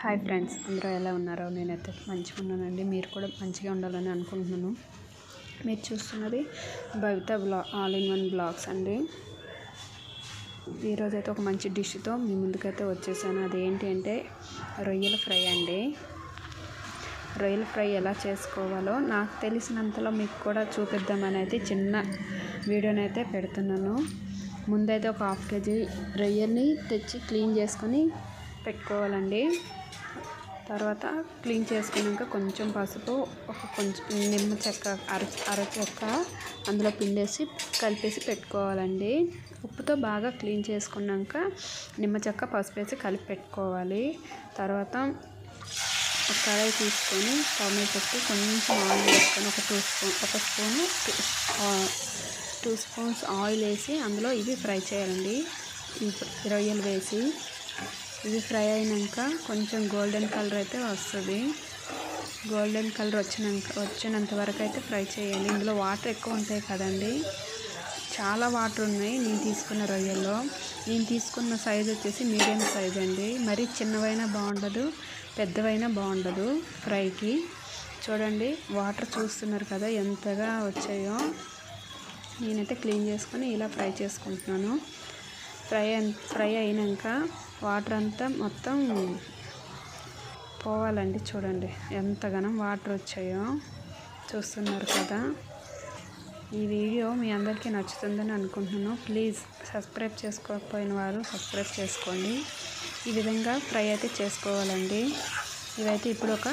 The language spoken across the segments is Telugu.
హాయ్ ఫ్రెండ్స్ అందరూ ఎలా ఉన్నారో? నేనైతే మంచిగా ఉన్నానండి. మీరు కూడా మంచిగా ఉండాలని అనుకుంటున్నాను. మీరు చూస్తున్నది భవిత బ్లా ఆల్ ఇన్ వన్ బ్లాగ్స్ అండి. ఈరోజు అయితే ఒక మంచి డిష్తో మీ ముందుకైతే వచ్చేసాను. అదేంటి అంటే రొయ్యల ఫ్రై అండి. రొయ్యల ఫ్రై ఎలా చేసుకోవాలో నాకు తెలిసినంతలో మీకు కూడా చూపిద్దామని అయితే చిన్న వీడియోని అయితే పెడుతున్నాను. ముందైతే ఒక హాఫ్ కేజీ రొయ్యల్ని తెచ్చి క్లీన్ చేసుకొని పెట్టుకోవాలండి. తర్వాత క్లీన్ చేసుకున్నాక కొంచెం పసుపు ఒక కొంచెం నిమ్మ చెక్క అర అర చెక్క అందులో పిండేసి కలిపేసి పెట్టుకోవాలండి. ఉప్పుతో బాగా క్లీన్ చేసుకున్నాక నిమ్మ చెక్క పసుపు వేసి కలిపి పెట్టుకోవాలి. తర్వాత ఒక కడాయి తీసుకొని టమాటో పెట్టి కొంచెం ఆయిల్ వేసుకొని ఒక టూ స్పూన్ ఒక స్పూను టూ స్పూన్స్ ఆయిల్ వేసి అందులో ఇవి ఫ్రై చేయాలండి. రొయ్యలు వేసి ఇది ఫ్రై అయినాక కొంచెం గోల్డెన్ కలర్ అయితే వస్తుంది. గోల్డెన్ కలర్ వచ్చినాక వచ్చినంత వరకు అయితే ఫ్రై చేయాలి ఇందులో వాటర్ ఎక్కువ ఉంటాయి కదండి. చాలా వాటర్ ఉన్నాయి నేను తీసుకున్న రొయ్యల్లో. నేను తీసుకున్న సైజ్ వచ్చేసి మీడియం సైజ్ అండి. మరీ చిన్నవైనా బాగుండదు పెద్దవైనా బాగుండదు ఫ్రైకి. చూడండి వాటర్ చూస్తున్నారు కదా ఎంతగా వచ్చాయో. నేనైతే క్లీన్ చేసుకొని ఇలా ఫ్రై చేసుకుంటున్నాను. ఫ్రై ఫ్రై అయినాక వాటర్ అంతా మొత్తం పోవాలండి చూడండి ఎంతగానో వాటర్ వచ్చాయో. చూస్తున్నారు కదా. ఈ వీడియో మీ అందరికీ నచ్చుతుందని అనుకుంటున్నాను. ప్లీజ్ సబ్స్క్రైబ్ చేసుకోకపోయిన వారు సబ్స్క్రైబ్ చేసుకోండి. ఈ విధంగా ఫ్రై అయితే చేసుకోవాలండి. ఇవైతే ఇప్పుడు ఒక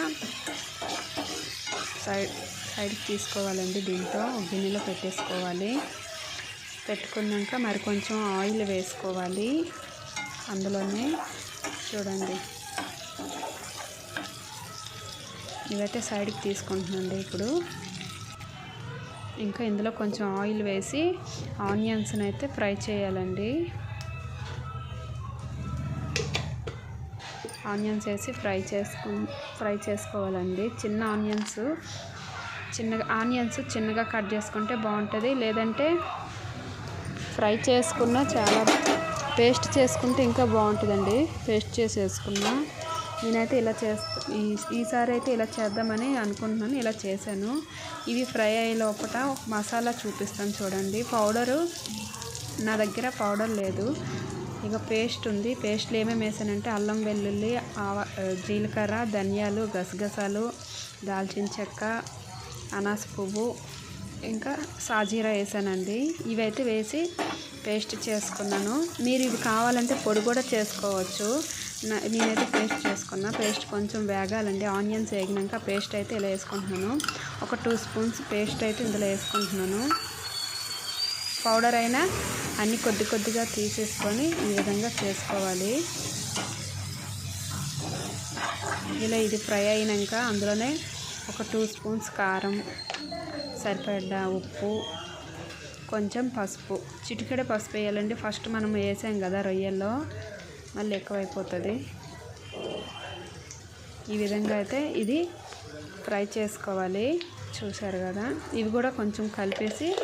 సైడ్ సైడ్కి తీసుకోవాలండి దీంతో గిన్నెలో పెట్టేసుకోవాలి. పెట్టుకున్నాక మరి కొంచెం ఆయిల్ వేసుకోవాలి. అందులోనే చూడండి. ఇవైతే సైడ్కి తీసుకుంటుందండి ఇప్పుడు. ఇంకా ఇందులో కొంచెం ఆయిల్ వేసి ఆనియన్స్ని అయితే ఫ్రై చేయాలండి. ఆనియన్స్ వేసి ఫ్రై చేసుకు ఫ్రై చేసుకోవాలండి. చిన్న ఆనియన్స్ చిన్నగా ఆనియన్స్ చిన్నగా కట్ చేసుకుంటే బాగుంటుంది. లేదంటే ఫ్రై చేసుకున్న చాలా పేస్ట్ చేసుకుంటే ఇంకా బాగుంటుందండి. పేస్ట్ చేసి వేసుకున్నా నేనైతే ఇలా చేస్తా ఈ ఈసారి అయితే ఇలా చేద్దామని అనుకుంటున్నాను. ఇలా చేశాను. ఇవి ఫ్రై అయ్యే లోపల మసాలా చూపిస్తాను చూడండి. పౌడరు నా దగ్గర పౌడర్ లేదు. ఇక పేస్ట్ ఉంది. పేస్ట్లో ఏమేమి వేసానంటే అల్లం వెల్లుల్లి ఆవ జీలకర్ర ధనియాలు గసగసాలు దాల్చిన చెక్క అనాస పువ్వు ఇంకా సాజీరా వేసానండి. ఇవైతే వేసి పేస్ట్ చేసుకున్నాను. మీరు ఇవి కావాలంటే పొడి కూడా చేసుకోవచ్చు. నేనైతే పేస్ట్ చేసుకున్నా. పేస్ట్ కొంచెం వేగాలండి. ఆనియన్స్ వేగినాక పేస్ట్ అయితే ఇలా వేసుకుంటున్నాను. ఒక టూ స్పూన్స్ పేస్ట్ అయితే ఇందులో వేసుకుంటున్నాను. పౌడర్ అయినా అన్నీ కొద్ది కొద్దిగా తీసేసుకొని ఈ విధంగా చేసుకోవాలి. ఇలా ఇది ఫ్రై అయినాక అందులోనే ఒక టూ స్పూన్స్ కారం సరిపడ్డ ఉప్పు కొంచెం పసుపు. చిటికెడ పసుపు వేయాలండి. ఫస్ట్ మనం వేసాం కదా రొయ్యల్లో మళ్ళీ ఎక్కువైపోతుంది. ఈ విధంగా అయితే ఇది ఫ్రై చేసుకోవాలి. చూశారు కదా? ఇవి కూడా కొంచెం కలిపేసి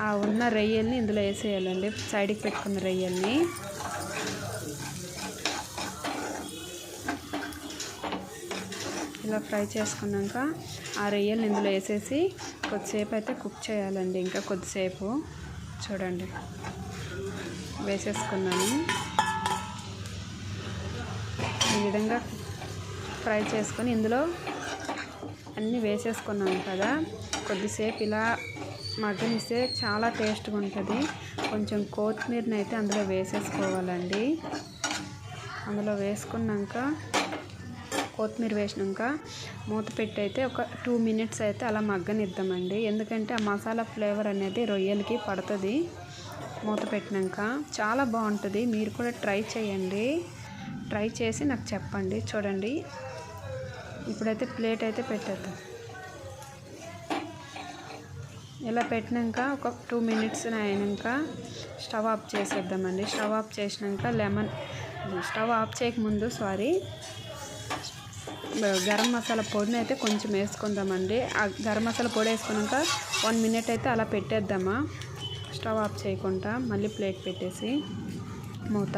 ఆ ఉన్న రొయ్యల్ని ఇందులో వేసేయాలండి. సైడ్కి పెట్టుకున్న రొయ్యల్ని. ఇలా ఫ్రై చేసుకున్నాక ఆ రొయ్యల్ని ఇందులో వేసేసి కొద్దిసేపు అయితే కుక్ చేయాలండి ఇంకా కొద్దిసేపు. చూడండి. వేసేసుకున్నాను. ఈ విధంగా ఫ్రై చేసుకొని ఇందులో అన్నీ వేసేసుకున్నాను కదా. కొద్దిసేపు ఇలా మగ్గనిస్తే చాలా టేస్ట్గా ఉంటుంది. కొంచెం కొత్తిమీరని అయితే అందులో వేసేసుకోవాలండి. అందులో వేసుకున్నాక కొత్తిమీర వేసినాక మూత పెట్టి అయితే ఒక టూ మినిట్స్ అయితే అలా మగ్గనిద్దామండి. ఎందుకంటే ఆ మసాలా ఫ్లేవర్ అనేది రొయ్యలకి పడుతుంది. మూత పెట్టినాక చాలా బాగుంటుంది. మీరు కూడా ట్రై చేయండి. ట్రై చేసి నాకు చెప్పండి. చూడండి. ఇప్పుడైతే ప్లేట్ అయితే పెట్టేద్దాం. ఇలా పెట్టినాక ఒక టూ మినిట్స్ అయినాక స్టవ్ ఆఫ్ చేసేద్దామండి. స్టవ్ ఆఫ్ చేసినాక లెమన్ స్టవ్ ఆఫ్ చేయకముందు సారీ గరం మసాలా పొడిని అయితే కొంచెం వేసుకుందామండి. ఆ గరం మసాలా పొడి వేసుకున్నాక వన్ మినిట్ అయితే అలా పెట్టేద్దామా. స్టవ్ ఆఫ్ చేయకుండా మళ్ళీ ప్లేట్ పెట్టేసి మూత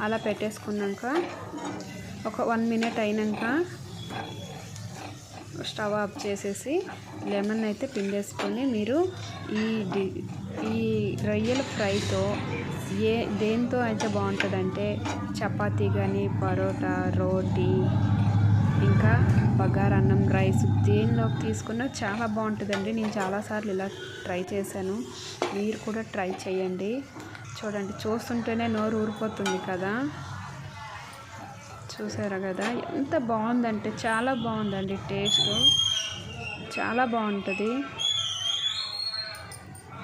అలా పెట్టేసుకున్నాక ఒక వన్ మినిట్ అయినాక స్టవ్ ఆఫ్ చేసేసి లెమన్ అయితే పిండేసుకొని మీరు ఈ ఈ రొయ్యల ఫ్రైతో ఏ దేంతో అయితే బాగుంటుందంటే చపాతీ కానీ పరోటా రోటీ ఇంకా బగారన్నం రైస్ దేనిలోకి తీసుకున్నా చాలా బాగుంటుందండి. నేను చాలాసార్లు ఇలా ట్రై చేశాను. మీరు కూడా ట్రై చేయండి. చూడండి చూస్తుంటేనే నోరు ఊరిపోతుంది కదా. చూసారా కదా? ఎంత బాగుందంటే చాలా బాగుందండి టేస్ట్. చాలా బాగుంటుంది.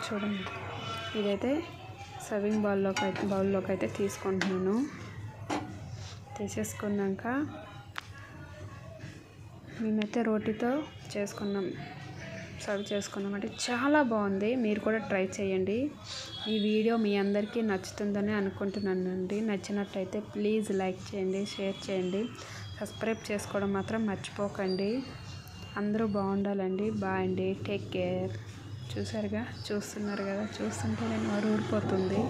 చూడండి ఇదైతే సర్వింగ్ బౌల్లోకి అయితే బౌల్లోకి అయితే తీసుకుంటున్నాను. తీసేసుకున్నాక మేమైతే రోటీతో చేసుకున్నాం. సర్వ్ చేసుకున్నాం. అంటే చాలా బాగుంది. మీరు కూడా ట్రై చేయండి. ఈ వీడియో మీ అందరికీ నచ్చుతుందని అనుకుంటున్నానండి. నచ్చినట్టయితే ప్లీజ్ లైక్ చేయండి షేర్ చేయండి. సబ్స్క్రైబ్ చేసుకోవడం మాత్రం మర్చిపోకండి. అందరూ బాగుండాలండి. బాయ్ అండి. Take care. చూసారుగా? చూస్తున్నారు కదా? చూస్తుంటే నేను ఊరిపోతుంది.